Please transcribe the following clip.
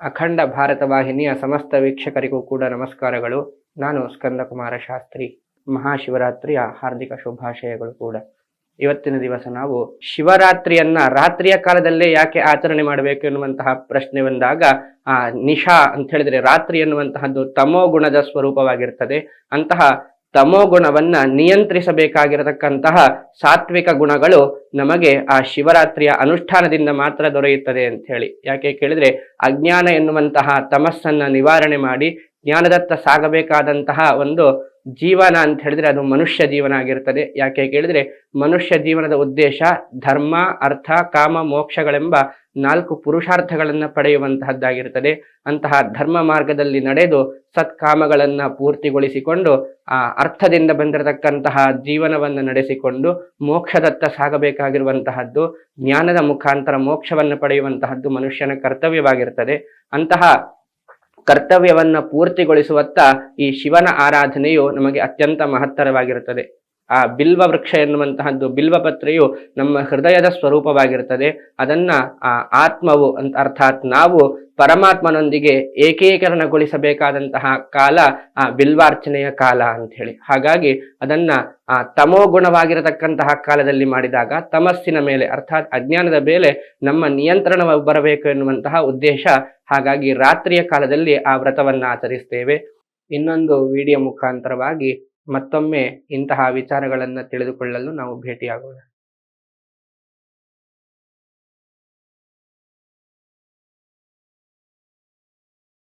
ಅಖಂಡ ಭಾರತ ವಾಹಿನಿಯ ಸಮಸ್ತ ವೀಕ್ಷಕರಿಗೂ ಕೂಡ ನಮಸ್ಕಾರಗಳು. ನಾನು ಸ್ಕಂದಕುಮಾರ ಶಾಸ್ತ್ರಿ. ಮಹಾಶಿವರಾತ್ರಿಯ ಹಾರ್ದಿಕ ಶುಭಾಶಯಗಳು ಕೂಡ. ಇವತ್ತಿನ ದಿವಸ ನಾವು ಶಿವರಾತ್ರಿಯನ್ನ ರಾತ್ರಿಯ ಕಾಲದಲ್ಲೇ ಯಾಕೆ ಆಚರಣೆ ಮಾಡಬೇಕು ಎನ್ನುವಂತಹ ಪ್ರಶ್ನೆ ಬಂದಾಗ, ಆ ನಿಶಾ ಅಂತ ಹೇಳಿದ್ರೆ ರಾತ್ರಿ ಎನ್ನುವಂತಹದ್ದು ತಮೋ ಗುಣದ ಸ್ವರೂಪವಾಗಿರ್ತದೆ. ಅಂತಹ ತಮೋ ಗುಣವನ್ನ ನಿಯಂತ್ರಿಸಬೇಕಾಗಿರತಕ್ಕಂತಹ ಸಾತ್ವಿಕ ಗುಣಗಳು ನಮಗೆ ಆ ಶಿವರಾತ್ರಿಯ ಅನುಷ್ಠಾನದಿಂದ ಮಾತ್ರ ದೊರೆಯುತ್ತದೆ ಅಂತ ಹೇಳಿ ಯಾಕೆ ಕೇಳಿದ್ರೆ ಅಜ್ಞಾನ ಎನ್ನುವಂತಹ ತಮಸ್ಸನ್ನ ನಿವಾರಣೆ ಮಾಡಿ ಜ್ಞಾನದತ್ತ ಸಾಗಬೇಕಾದಂತಹ ಒಂದು ಜೀವನ ಅಂತ ಹೇಳಿದ್ರೆ ಅದು ಮನುಷ್ಯ ಜೀವನ ಆಗಿರ್ತದೆ. ಯಾಕೆ ಕೇಳಿದ್ರೆ ಮನುಷ್ಯ ಜೀವನದ ಉದ್ದೇಶ ಧರ್ಮ, ಅರ್ಥ, ಕಾಮ, ಮೋಕ್ಷಗಳೆಂಬ ನಾಲ್ಕು ಪುರುಷಾರ್ಥಗಳನ್ನು ಪಡೆಯುವಂತಹದ್ದಾಗಿರ್ತದೆ. ಅಂತಹ ಧರ್ಮ ಮಾರ್ಗದಲ್ಲಿ ನಡೆದು ಸತ್ಕಾಮಗಳನ್ನ ಪೂರ್ತಿಗೊಳಿಸಿಕೊಂಡು, ಆ ಅರ್ಥದಿಂದ ಬಂದಿರತಕ್ಕಂತಹ ಜೀವನವನ್ನು ನಡೆಸಿಕೊಂಡು, ಮೋಕ್ಷದತ್ತ ಸಾಗಬೇಕಾಗಿರುವಂತಹದ್ದು, ಜ್ಞಾನದ ಮುಖಾಂತರ ಮೋಕ್ಷವನ್ನು ಪಡೆಯುವಂತಹದ್ದು ಮನುಷ್ಯನ ಕರ್ತವ್ಯವಾಗಿರ್ತದೆ. ಅಂತಹ ಕರ್ತವ್ಯವನ್ನ ಪೂರ್ತಿಗೊಳಿಸುವತ್ತ ಈ ಶಿವನ ಆರಾಧನೆಯು ನಮಗೆ ಅತ್ಯಂತ ಮಹತ್ತರವಾಗಿರುತ್ತದೆ. ಆ ಬಿಲ್ವ ವೃಕ್ಷ ಎನ್ನುವಂತಹದ್ದು ಬಿಲ್ವ ಪತ್ರೆಯು ನಮ್ಮ ಹೃದಯದ ಸ್ವರೂಪವಾಗಿರುತ್ತದೆ. ಅದನ್ನ ಆ ಆತ್ಮವು ಅಂತ ಅರ್ಥಾತ್ ನಾವು ಪರಮಾತ್ಮನೊಂದಿಗೆ ಏಕೀಕರಣಗೊಳಿಸಬೇಕಾದಂತಹ ಕಾಲ ಆ ಬಿಲ್ವಾರ್ಚನೆಯ ಕಾಲ ಅಂತ ಹೇಳಿ ಹಾಗಾಗಿ ಅದನ್ನ ಆ ತಮೋ ಗುಣವಾಗಿರತಕ್ಕಂತಹ ಕಾಲದಲ್ಲಿ ಮಾಡಿದಾಗ ತಮಸ್ಸಿನ ಮೇಲೆ ಅರ್ಥಾತ್ ಅಜ್ಞಾನದ ಮೇಲೆ ನಮ್ಮ ನಿಯಂತ್ರಣ ಬರಬೇಕು ಎನ್ನುವಂತಹ ಉದ್ದೇಶ ಹಾಗಾಗಿ ರಾತ್ರಿಯ ಕಾಲದಲ್ಲಿ ಆ ವ್ರತವನ್ನ ಆಚರಿಸ್ತೇವೆ. ಇನ್ನೊಂದು ವಿಡಿಯೋ ಮುಖಾಂತರವಾಗಿ ಮತ್ತೊಮ್ಮೆ ಇಂತಹ ವಿಚಾರಗಳನ್ನು ತಿಳಿದುಕೊಳ್ಳಲು ನಾವು ಭೇಟಿಯಾಗೋಣ.